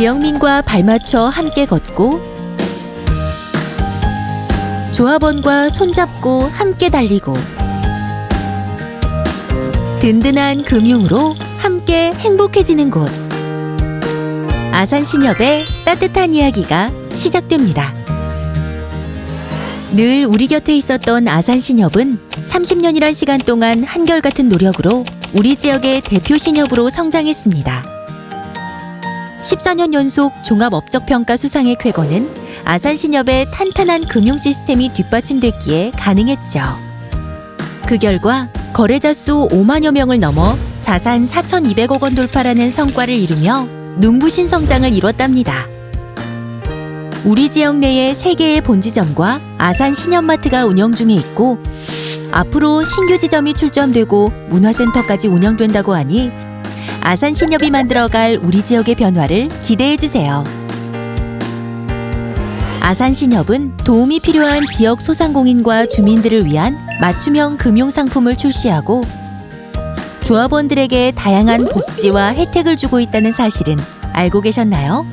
지역민과 발맞춰 함께 걷고 조합원과 손잡고 함께 달리고 든든한 금융으로 함께 행복해지는 곳 아산신협의 따뜻한 이야기가 시작됩니다. 늘 우리 곁에 있었던 아산신협은 30년이란 시간 동안 한결같은 노력으로 우리 지역의 대표 신협으로 성장했습니다. 14년 연속 종합업적평가 수상의 쾌거는 아산신협의 탄탄한 금융 시스템이 뒷받침됐기에 가능했죠. 그 결과 거래자 수 5만여 명을 넘어 자산 4,200억 원 돌파라는 성과를 이루며 눈부신 성장을 이뤘답니다. 우리 지역 내에 3개의 본지점과 아산 신협마트가 운영 중에 있고 앞으로 신규 지점이 출점되고 문화센터까지 운영된다고 하니 아산 신협이 만들어갈 우리 지역의 변화를 기대해 주세요. 아산 신협은 도움이 필요한 지역 소상공인과 주민들을 위한 맞춤형 금융 상품을 출시하고 조합원들에게 다양한 복지와 혜택을 주고 있다는 사실은 알고 계셨나요?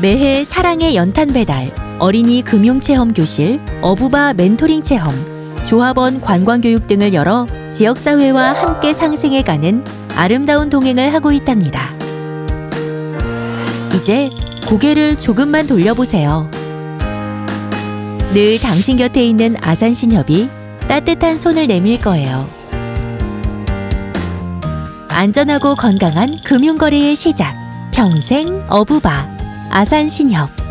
매해 사랑의 연탄 배달, 어린이 금융 체험 교실, 어부바 멘토링 체험, 조합원 관광 교육 등을 열어 지역 사회와 함께 상생해 가는 아름다운 동행을 하고 있답니다. 이제 고개를 조금만 돌려보세요. 늘 당신 곁에 있는 아산신협이 따뜻한 손을 내밀 거예요. 안전하고 건강한 금융거래의 시작. 평생 어부바 아산신협.